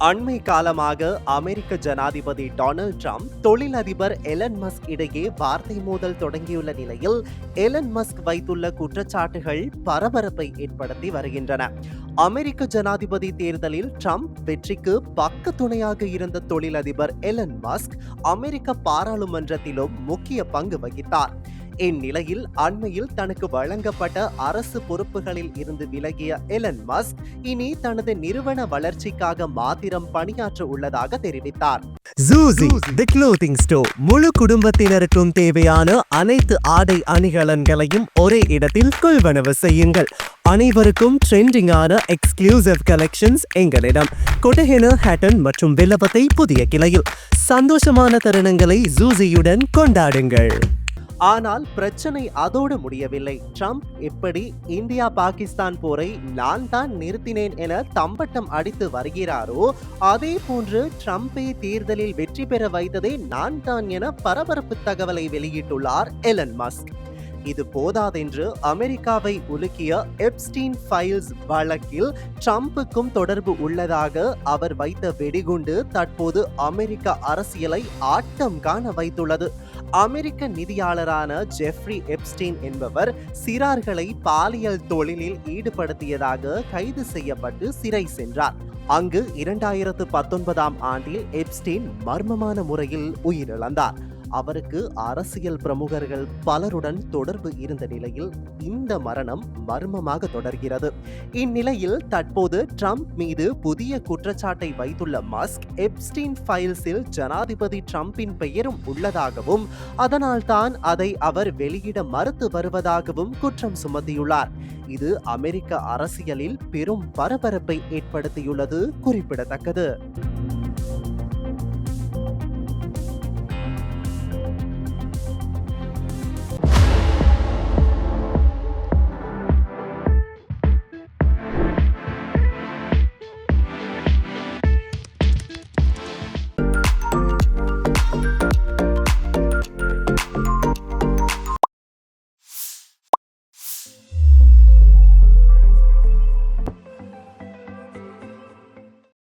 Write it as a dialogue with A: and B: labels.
A: அண்மை காலமாக அமெரிக்க ஜனாதிபதி டொனால்ட் ட்ரம்ப் தொழிலதிபர் எலன் மஸ்க் இடையே வார்த்தை மோதல் தொடங்கியுள்ள நிலையில் எலன் மஸ்க் வைத்துள்ள குற்றச்சாட்டுகள் பரபரப்பை ஏற்படுத்தி வருகின்றன. அமெரிக்க ஜனாதிபதி தேர்தலில் ட்ரம்ப் வெற்றிக்கு பக்க துணையாக இருந்த தொழிலதிபர் எலன் மஸ்க் அமெரிக்க பாராளுமன்றத்திலும் முக்கிய பங்கு வகித்தார். இந்நிலையில் அண்மையில் தனக்கு வழங்கப்பட்ட அரசு பொறுப்புகளில் இருந்து விலகிய எலன் மஸ்க் இனி தனது நிறுவன வளர்ச்சிக்காக மாத்திரம் பணியாற்ற உள்ளதாக தெரிவித்தார்.
B: ஜூசி தி க்ளோத்திங் ஸ்டோர் முழு குடும்பத்தினருக்கும் தேவையான அனைத்து ஆடை அணிகலன்களையும் ஒரே இடத்தில் கொள்வனவு செய்யுங்கள். அனைவருக்கும் ட்ரெண்டிங்கான எக்ஸ்க்ளூசிவ் கலெக்ஷன்ஸ் எங்களிடம். கொட்டஹென ஹேட்டன் மற்றும் வில்லபத்தை புதிய கிளையில். சந்தோஷமான தருணங்களை ஜூசியுடன் கொண்டாடுங்கள்.
A: ஆனால் பிரச்சனை அதோடு முடியவில்லை. ட்ரம்ப் எப்படி இந்தியா பாகிஸ்தான் போரை நான் தான் நிறுத்தினேன் என தம்பட்டம் அடித்து வருகிறாரோ அதே போன்று ட்ரம்பை தேர்தலில் வெற்றி பெற வைத்ததே நான் தான் என பரபரப்பு தகவலை வெளியிட்டுள்ளார் எலன் மஸ்க். இது போதாதென்று அமெரிக்காவை உலுக்கிய எப்ஸ்டீன் ஃபைல்ஸ் வழக்கில் ட்ரம்புக்கும் தொடர்பு உள்ளதாக அவர் வைத்த வெடிகுண்டு தற்போது அமெரிக்க அரசியலை ஆட்டம் காண வைத்துள்ளது. அமெரிக்க நிதியாளரான ஜெஃப்ரி எப்ஸ்டீன் என்பவர் சிறார்களை பாலியல் தொழிலில் ஈடுபடுத்தியதாக கைது செய்யப்பட்டு சிறை சென்றார். அங்கு இரண்டாயிரத்து பத்தொன்பதாம் ஆண்டில் எப்ஸ்டீன் மர்மமான முறையில் உயிரிழந்தார். அவருக்கு அரசியல் பிரமுகர்கள் பலருடன் தொடர்பு இருந்த நிலையில் இந்த மரணம் மர்மமாக தொடர்கிறது. இந்நிலையில் தற்போது ட்ரம்ப் மீது புதிய குற்றச்சாட்டை வைத்துள்ள மஸ்க் எப்ஸ்டீன் ஃபைல்ஸில் ஜனாதிபதி ட்ரம்பின் பெயரும் உள்ளதாகவும் அதனால்தான் அதை அவர் வெளியிட மறுத்து வருவதாகவும் குற்றம் சுமத்தியுள்ளார். இது அமெரிக்க அரசியலில் பெரும் பரபரப்பை ஏற்படுத்தியுள்ளது குறிப்பிடத்தக்கது.